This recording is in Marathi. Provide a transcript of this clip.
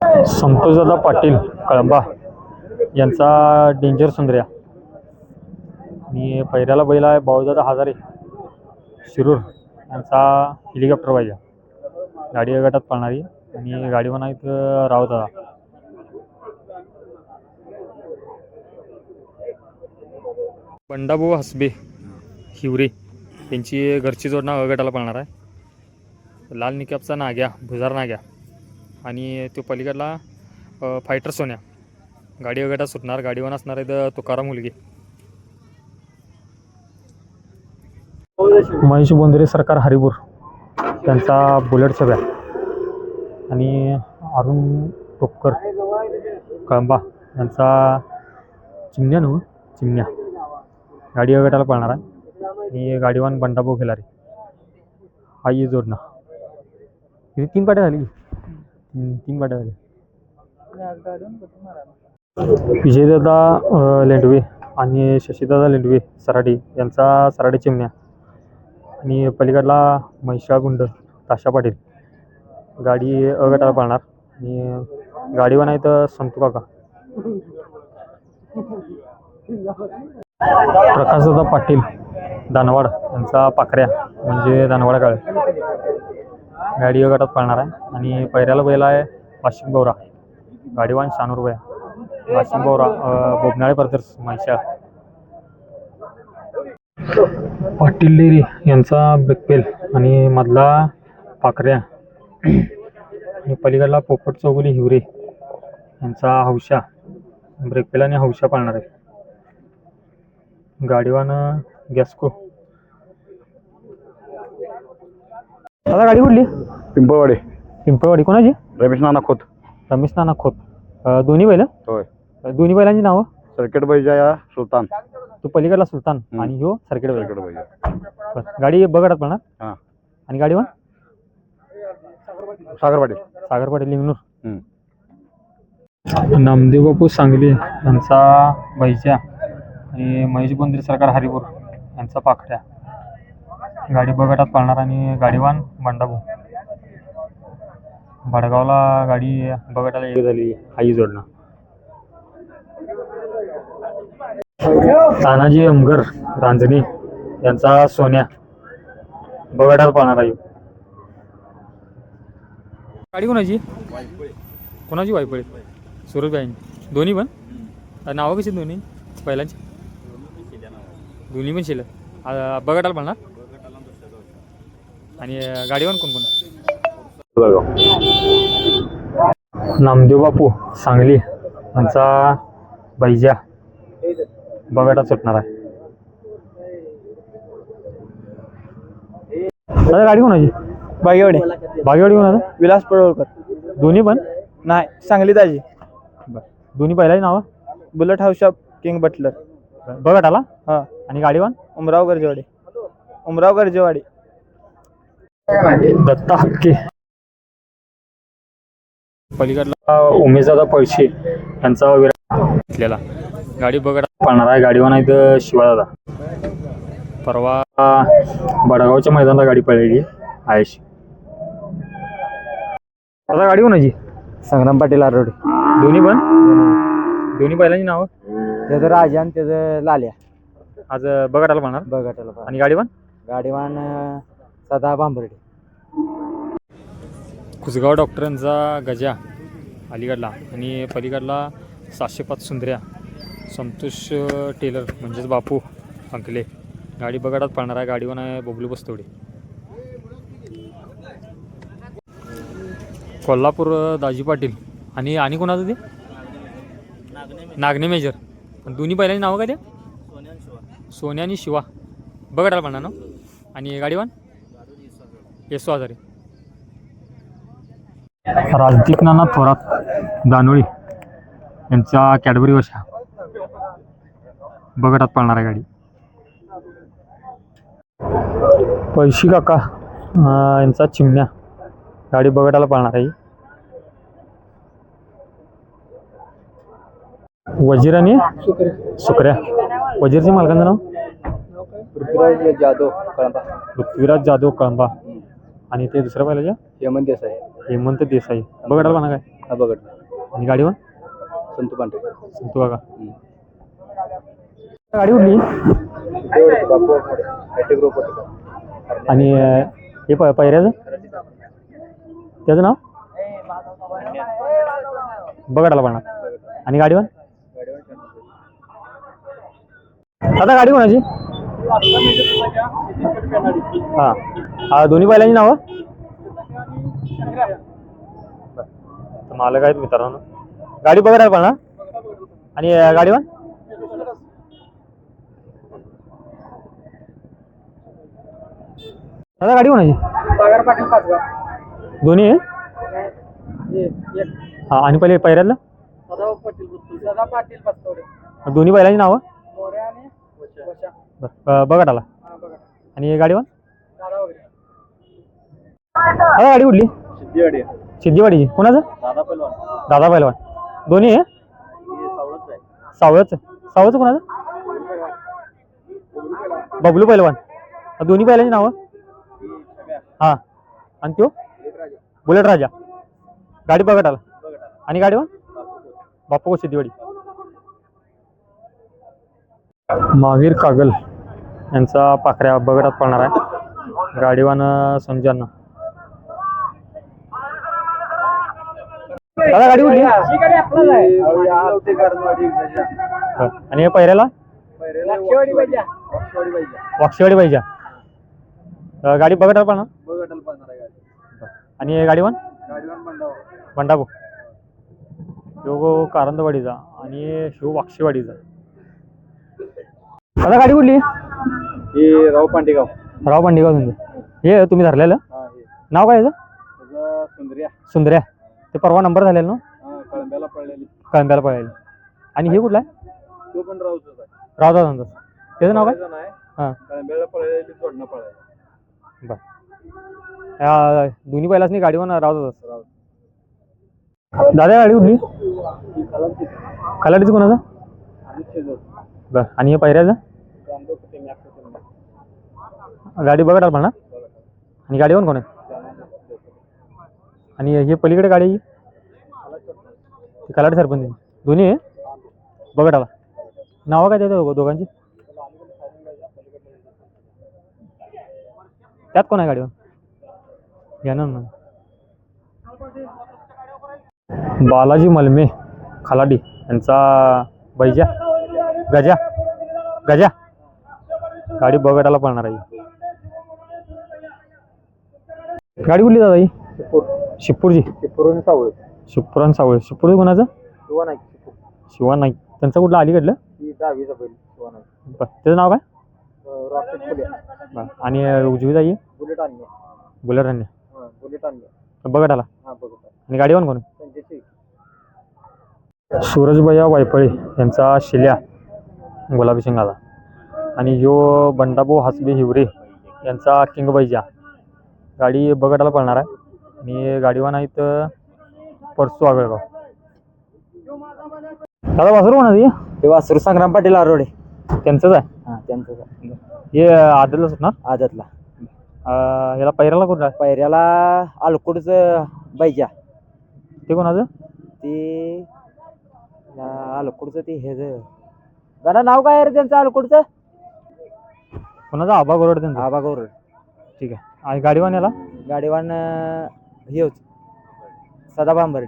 संतोषदादा पाटील कळंबा. यांचा डेंजर सुंदर्या. आणि पहिऱ्याला बैल आहे भाऊदादा हजारे. शिरूर यांचा हेलिकॉप्टर पाहिजे गाडी या गटात पळणारी आणि गाडीवर आहेत रावदादा. बंडाभाऊ हसबे हिवरे. त्यांची घरची जोडणा अगटाला गटाला पळणार आहे. लाल निकॅपचा नाग्या भुजार नाग्या. आणि तो पलीकडला फायटर सोन्या. गाडी वगैरे सुटणार गाडीवर असणार आहे तुकाराम मुलगी. महेश बोंदरे सरकार हरिपूर. त्यांचा बुलेट छब्या आणि अरुण टोपकर कळंबा यांचा चिमण्या नव चिमण्या. गाडी वगैरेला पळणार आहे. आणि गाडीवान बंडाभाऊ खिलारी हा ये जोडणं. किती तीन पाट्या झाली. तीन पाट्या झाल्या. विजयदादा लेंडवे आणि शशीदादा लेंडवे सराडे यांचा सराडे चिमण्या आणि पलीकडला महिषा गुंड ताशा पाटील. गाडी अ गटाला पाळणार आणि गाडीवर नाही तर संतू काका. प्रकाशदादा पाटील दानवाड यांचा पाखऱ्या म्हणजे दानवाडा काळ. गाडी गटात पाळणार आहे. आणि पहिऱ्याला बैल आहे वाशिम गौरा. गाडीवान शानूर भया. वाशिम गौरा बोबनाळे ब्रदर्स म्हैशा पाटील डेरी यांचा ब्रेकपेल आणि मधला पाखऱ्या. आणि पलीकडला पोपट चौगुली हिवरे यांचा हौशा. ब्रेकपेल आणि हौशा पाळणार आहे. गाडीवान गॅस्को. आता गाडी कुठली? पिंपळवाडी. पिंपळवाडी. कोणाची? रमेश नाना खोत. रमेश नाना खोत. अ, दोन्ही बैल? होय. दोन्ही बैलांची नावं? सर्किट बैजा या सुलतान. तो पलीकडला सुलतान हम्म. आणि ह्यो सर्किट बैल सर्किट बैजा. बरं. गाडी बघत पडणार हां. आणि गाडीवर सागरवाडी सागर पाटील. लिंगनूर हम्म. नामदेव बापू सांगली यांचा बैजा आणि महेश बोंद्रे सरकार हरिपूर यांचा पाखड्या गाडी बगटात पाळणार आणि गाडीवान बंडाभाऊ भडगावला गाडी बगटाला एक झाली आई जोडणं. तानाजी अमगर रांजणी यांचा सोन्या. बगटात पाळणार आहे गाडी कोणाची? कोणाची वायपळी? सुरतबाई दोन्ही पण? नावं कशी दोन्ही? पहिल्यांची? दोन्ही पण शिल बघटाला म्हणणार आणि अं, गाडीवर कोण कोण? नामदेव बापू सांगली. यांचा बैजा. बघाटात सुटणार आहे. दादा गाडी कोणाची बागेवाडी. बागेवाडी कोणाचं विलास पडवळकर. दोन्ही पण? नाही सांगली ताजी दोन्ही पहिल्याची नावं? Bullet house shop king butler. बघाटाला हां. आणि गाडीवान उमराव गरजेवाडी. उमराव गरजेवाडी. दत्ता हक्के पलीकडला उमेशदादा पळशे यांचा विराट घेतलेला. गाडी बघत पाळणार आहे गाडीवर नाही तर शिवादादा परवा बडगावच्या मैदानाला गाडी पळलेली आयशी. आता गाडी कोणाची? संग्राम पाटील आरोडे. दोन्ही पण? दोन्ही. बैलांची नावं? त्याचं राजा आणि त्याचं लाल्या. आज बघाटाला पाळणार. बघाटाला आणि गाडीवान गाडीवान सदा भांबर्डे. कुसगाव डॉक्टरांचा गजा अलीगडला आणि पलीकडला सातशे पाच सुंदऱ्या संतोष टेलर म्हणजेच बापू अंकले. गाडी बघाडात पाळणार आहे गाडीवर आहे बबलू बस्तवडे कोल्हापूर दाजी पाटील आणि आणि कोणाचं ते? नागने मेजर. पण दोन्ही पहिल्यांची नावं काय ते? सोन्या आणि शिवा. बघाडाला म्हणा ना? आणि गाडीवान येसो आजारी. राजदीप नाना थोरात दानोळी यांचा कॅडबरी वशा बगटात पाळणार आहे गाडी. पैशी काका यांचा चिमण्या. गाडी बगटाला पाळणार आहे. वजीर आणि सुकऱ्या. वजीरच्या मालकांचं नाव? पृथ्वीराज जाधव कळंबा. पृथ्वीराज जाधव कळंबा. आणि ते दुसऱ्या पहिल्याच्या हेमंत देसाई. हेमंत देसाई. बघायला म्हणा काय? हा बघत आणि गाडीवर? संतू पांढरे संतू काका. गाडी उडली. आणि अं, हे प पैऱ्याचं त्याचं नाव? बघायला पाहणार आणि गाडीवर? आता गाडी कोणाची? हा. हा दोन्ही बैलांची नावं? मालक आहेत मित्रांनो. गाडी बघायला पाहणार आणि गाडीवर? दादा गाडी कोणाची? सागर पाटील पाचगाव. दोन्ही आहे? हा आणि पहिले पैऱ्यातलं सदा पाटील सदा पाटील पाचवडे दोन्ही बैलांची नावं? मोरे आणि वशा. बरं. बघा आला हा बघा आणि गाडीवर? आता गाडी उडली सिद्धिवाडी. सिद्धिवाडीची कोणाचं? दादा पहिलवान दादा पहिलवान दोन्ही आहे सावळच आहे. सावळचं. कोणाचं? बबलू पहिलवान हा दोन्ही बैलांची नावं? हा आणि त्यो? बुलेट राजा. गाडी बघत आला आणि गाडीवर? बापू को सिद्धिवाडी. महावीर कागल यांचा पाखऱ्या बगडात पडणार आहे. गाडीवान संजयना दादा गाडी उडली आणि हे पहिऱ्याला? वाक्षेवाडी पाहिजे गाडी बघत पण आणि हे गाडीवर बंडापू कारंदवाडीचा आणि शिव वाक्षेवाडीचा. आता गाडी कुठली? हे राव पांडेगाव. राव पांडेगाव तुमचं. हे तुम्ही धरलेलं? हा हे. नाव काय याचं? त्याचं सुंदर्या. सुंदर्या. ते परवा नंबर झालेला ना? हा कळंब्याला पडलेली कळंब्याला पळायला आणि हे कुठलं? आहे तो पण आहे. रावदा त्याचं नाव काय? पळायचा नाही. हां. कळंब्याला जोडणं पळायला बर. या दोन्ही बैलासनी गाडीवर रावतात दादा गाडी कुठली? खलाडीचं कोणाचं? बर. आणि हे पहिऱ्याचं गाडी बघत आला ना आणि गाडीवर कोण आहे? आणि हे पलीकडे गाडी आहे? ती सरपंच दोन्ही आहे? बघत आला नावं काय देतो दोघांची? त्यात कोण आहे गाडीवर? घेणार ना बालाजी मलमे खलाडी यांचा बैजा. गजा. गजा. गाडी बघटाला पळणार आहे. गाडी कुठली दादा ही? शिपूरची. पुरून सावळ. शिपूर सावळे. शिपूर कोणाचं? शिवा नाही शिवा नाईक. त्यांचं कुठलं? अलीकडलं? दहावीचा बैल शिवा नाही बरं. त्याचं नाव काय? रॉकेट आणि उजवी जाई बुलेट आणले बुलेट आणि हा बुलेट आणले बघटाला हा बघू आणि गाडीवर कोण? त्यांच्याशी. सूरजभैया वायपळे यांचा शिल्या गुलाबी शिंगाला. आणि जो बंडाभाऊ हासबे हिवरे यांचा किंग बैजा गाडी बगटाला पळणार आहे. आणि गाडीवान आहेत परसू आगळगाव. दादा वासरू कोणाची ते? वासरू संग्राम पाटील आरोडे. त्यांचंच आहे? हा त्यांचं हे आदलच होणार आदतला. अं, याला पैराला आहे पैऱ्याला अलकुडचं बैजा. ते कोणाचं ते अलकुडचं ते हे गाणं नाव काय आहे रे त्यांचं अलकुडचं कोणाचं आबा गोरड त्यांचं? आबा गौर ठीक आहे. आणि गाडीवान याला? गाडीवान अं, हे होत. सदा भांबर्डे